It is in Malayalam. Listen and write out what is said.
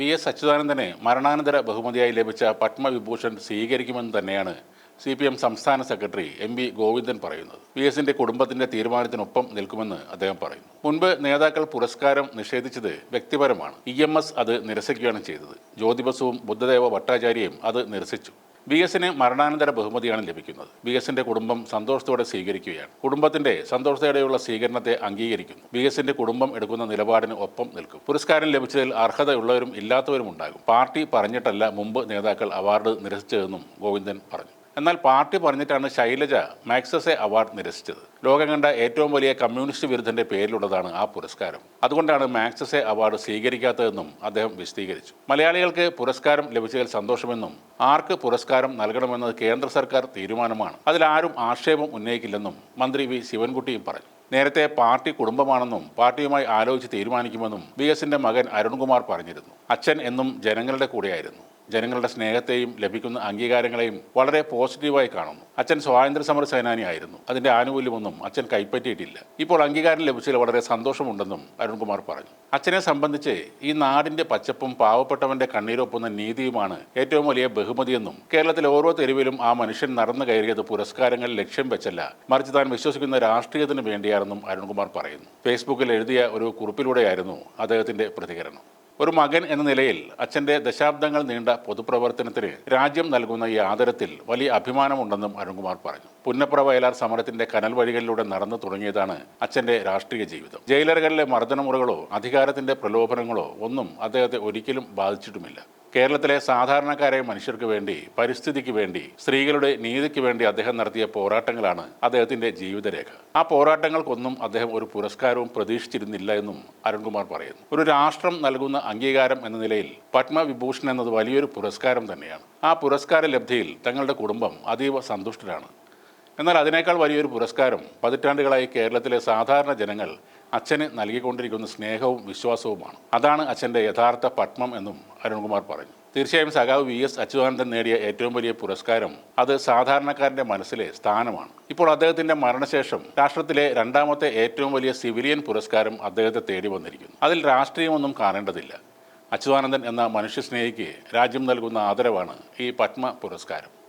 വി എസ് അച്യുതാനന്ദനെ മരണാനന്തര ബഹുമതിയായി ലഭിച്ച പത്മവിഭൂഷൺ സ്വീകരിക്കുമെന്ന് തന്നെയാണ് സി പി എം സംസ്ഥാന സെക്രട്ടറി എം വി ഗോവിന്ദൻ പറയുന്നത്. വി എസിന്റെ കുടുംബത്തിന്റെ തീരുമാനത്തിനൊപ്പം നിൽക്കുമെന്ന് അദ്ദേഹം പറയുന്നു. മുൻപ് നേതാക്കൾ പുരസ്കാരം നിഷേധിച്ചത് വ്യക്തിപരമാണ്. ഇ എം എസ് അത് നിരസിക്കുകയാണ് ചെയ്തത്. ജ്യോതിബസുവും ബുദ്ധദേവ ഭട്ടാചാര്യയും അത് നിരസിച്ചു. ബി എസിന് മരണാനന്തര ബഹുമതിയാണ് ലഭിക്കുന്നത്. വി എസിന്റെ കുടുംബം സന്തോഷത്തോടെ സ്വീകരിക്കുകയാണ്. കുടുംബത്തിന്റെ സന്തോഷത്തോടെയുള്ള സ്വീകരണത്തെ അംഗീകരിക്കുന്നു. വി എസിന്റെ കുടുംബം എടുക്കുന്ന നിലപാടിന് ഒപ്പം നിൽക്കും. പുരസ്കാരം ലഭിച്ചതിൽ അർഹതയുള്ളവരും ഇല്ലാത്തവരും ഉണ്ടാകും. പാർട്ടി പറഞ്ഞിട്ടല്ല മുമ്പ് നേതാക്കൾ അവാർഡ് നിരസിച്ചതെന്നും ഗോവിന്ദൻ പറഞ്ഞു. എന്നാൽ പാർട്ടി പറഞ്ഞിട്ടാണ് ശൈലജ മാക്സസെ അവാർഡ് നിരസിച്ചത്. ലോകം കണ്ട ഏറ്റവും വലിയ കമ്മ്യൂണിസ്റ്റ് വിരുദ്ധന്റെ പേരിലുള്ളതാണ് ആ പുരസ്കാരം. അതുകൊണ്ടാണ് മാക്സസെ അവാർഡ് സ്വീകരിക്കാത്തതെന്നും അദ്ദേഹം വിശദീകരിച്ചു. മലയാളികൾക്ക് പുരസ്കാരം ലഭിച്ചതിൽ സന്തോഷമെന്നും ആർക്ക് പുരസ്കാരം നൽകണമെന്നത് കേന്ദ്ര സർക്കാർ തീരുമാനമാണ്. അതിലാരും ആക്ഷേപം ഉന്നയിക്കില്ലെന്നും മന്ത്രി വി ശിവൻകുട്ടിയും പറഞ്ഞു. നേരത്തെ പാർട്ടി കുടുംബമാണെന്നും പാർട്ടിയുമായി ആലോചിച്ച് തീരുമാനിക്കുമെന്നും വി എസിന്റെ മകൻ അരുൺകുമാർ പറഞ്ഞിരുന്നു. അച്ഛൻ എന്നും ജനങ്ങളുടെ കൂടെയായിരുന്നു. ജനങ്ങളുടെ സ്നേഹത്തെയും ലഭിക്കുന്ന അംഗീകാരങ്ങളെയും വളരെ പോസിറ്റീവായി കാണുന്നു. അച്ഛൻ സ്വാതന്ത്ര്യ സമര സേനാനിയായിരുന്നു. അതിന്റെ ആനുകൂല്യമൊന്നും അച്ഛൻ കൈപ്പറ്റിയിട്ടില്ല. ഇപ്പോൾ അംഗീകാരം ലഭിച്ചതിൽ വളരെ സന്തോഷമുണ്ടെന്നും അരുൺകുമാർ പറഞ്ഞു. അച്ഛനെ സംബന്ധിച്ച് ഈ നാടിന്റെ പച്ചപ്പും പാവപ്പെട്ടവന്റെ കണ്ണീരൊപ്പുന്ന നീതിയുമാണ് ഏറ്റവും വലിയ ബഹുമതിയെന്നും കേരളത്തിലെ ഓരോ തെരുവിലും ആ മനുഷ്യൻ നടന്നു കയറിയത് പുരസ്കാരങ്ങൾ ലക്ഷ്യം വെച്ചല്ല മറിച്ച് താൻ വിശ്വസിക്കുന്ന രാഷ്ട്രീയത്തിന് വേണ്ടിയാണെന്നും അരുൺകുമാർ പറയുന്നു. ഫേസ്ബുക്കിൽ എഴുതിയ ഒരു കുറിപ്പിലൂടെയായിരുന്നു അദ്ദേഹത്തിന്റെ പ്രതികരണം. ഒരു മകൻ എന്ന നിലയിൽ അച്ഛന്റെ ദശാബ്ദങ്ങൾ നീണ്ട പൊതുപ്രവർത്തനത്തിന് രാജ്യം നൽകുന്ന ഈ ആദരത്തിൽ വലിയ അഭിമാനമുണ്ടെന്നും അരുൺകുമാർ പറഞ്ഞു. പുന്നപ്ര വയലാർ സമരത്തിന്റെ കനൽ വഴികളിലൂടെ നടന്നു തുടങ്ങിയതാണ് അച്ഛന്റെ രാഷ്ട്രീയ ജീവിതം. ജയിലറുകളിലെ മർദ്ദനമുറകളോ അധികാരത്തിന്റെ പ്രലോഭനങ്ങളോ ഒന്നും അദ്ദേഹത്തെ ഒരിക്കലും ബാധിച്ചിട്ടുമില്ല. കേരളത്തിലെ സാധാരണക്കാരായ മനുഷ്യർക്ക് വേണ്ടി പരിസ്ഥിതിക്ക് വേണ്ടി സ്ത്രീകളുടെ നീതിക്ക് വേണ്ടി അദ്ദേഹം നടത്തിയ പോരാട്ടങ്ങളാണ് അദ്ദേഹത്തിന്റെ ജീവിതരേഖ. ആ പോരാട്ടങ്ങൾക്കൊന്നും അദ്ദേഹം ഒരു പുരസ്കാരവും പ്രതീക്ഷിച്ചിരുന്നില്ല എന്നും അരുൺകുമാർ പറയുന്നു. ഒരു രാഷ്ട്രം നൽകുന്ന അംഗീകാരം എന്ന നിലയിൽ പത്മവിഭൂഷൺ എന്നത് വലിയൊരു പുരസ്കാരം തന്നെയാണ്. ആ പുരസ്കാര ലബ്ധിയിൽ തങ്ങളുടെ കുടുംബം അതീവ സന്തുഷ്ടരാണ്. എന്നാൽ അതിനേക്കാൾ വലിയൊരു പുരസ്കാരം പതിറ്റാണ്ടുകളായി കേരളത്തിലെ സാധാരണ ജനങ്ങൾ അച്ഛന് നൽകിക്കൊണ്ടിരിക്കുന്ന സ്നേഹവും വിശ്വാസവുമാണ്. അതാണ് അച്ഛന്റെ യഥാർത്ഥ പത്മം എന്നും അരുൺകുമാർ പറഞ്ഞു. തീർച്ചയായും സഖാവ് വി എസ് അച്യുതാനന്ദൻ നേടിയ ഏറ്റവും വലിയ പുരസ്കാരം അത് സാധാരണക്കാരന്റെ മനസ്സിലെ സ്ഥാനമാണ്. ഇപ്പോൾ അദ്ദേഹത്തിന്റെ മരണശേഷം രാഷ്ട്രത്തിലെ രണ്ടാമത്തെ ഏറ്റവും വലിയ സിവിലിയൻ പുരസ്കാരം അദ്ദേഹത്തെ തേടി വന്നിരിക്കുന്നു. അതിൽ രാഷ്ട്രീയമൊന്നും കാണേണ്ടതില്ല. അച്യുതാനന്ദൻ എന്ന മനുഷ്യസ്നേഹിക്ക് രാജ്യം നൽകുന്ന ആദരവാണ് ഈ പത്മ പുരസ്കാരം.